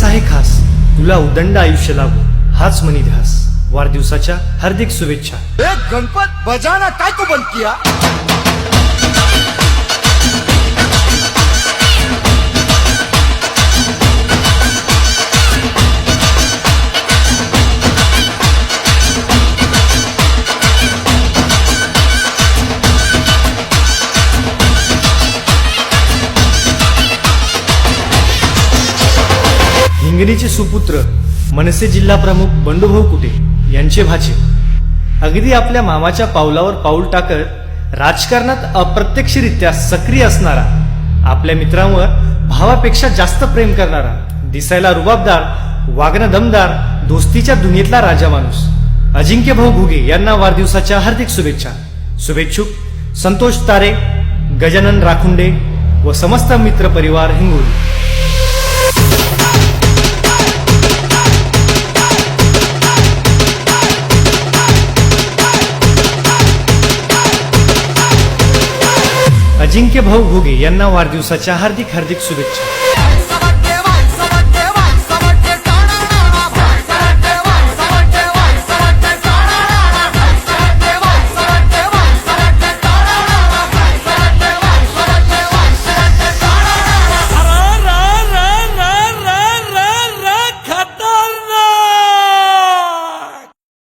आहे खास. तुला उदंड आयुष्य लाभो हाच मनी ध्यास. वाढदिवसाच्या हार्दिक शुभेच्छा. गणपत बजाना काय तो बंद किया? हिंगणीचे सुपुत्र मनसे जिल्हा प्रमुख बंडूभाऊ कुटे यांचे भाचे. अगदी आपल्या मामाच्या पावलावर पाऊल टाकत राजकारणात अप्रत्यक्षरित्या सक्रिय असणारा आपल्या मित्रांवर भावापेक्षा जास्त प्रेम करणारा दिसायला रुबाबदार वागणं दमदार दोस्तीच्या दुनियेतला राजा माणूस अजिंक्य भाऊ घुगे यांना वाढदिवसाच्या हार्दिक शुभेच्छा. शुभेच्छुक संतोष तारे गजानन राखुंडे व समस्त मित्र परिवार हिंगोली. अजिंक्य भाऊ घुगे यांना वाढदिवसाच्या हार्दिक हार्दिक शुभेच्छा.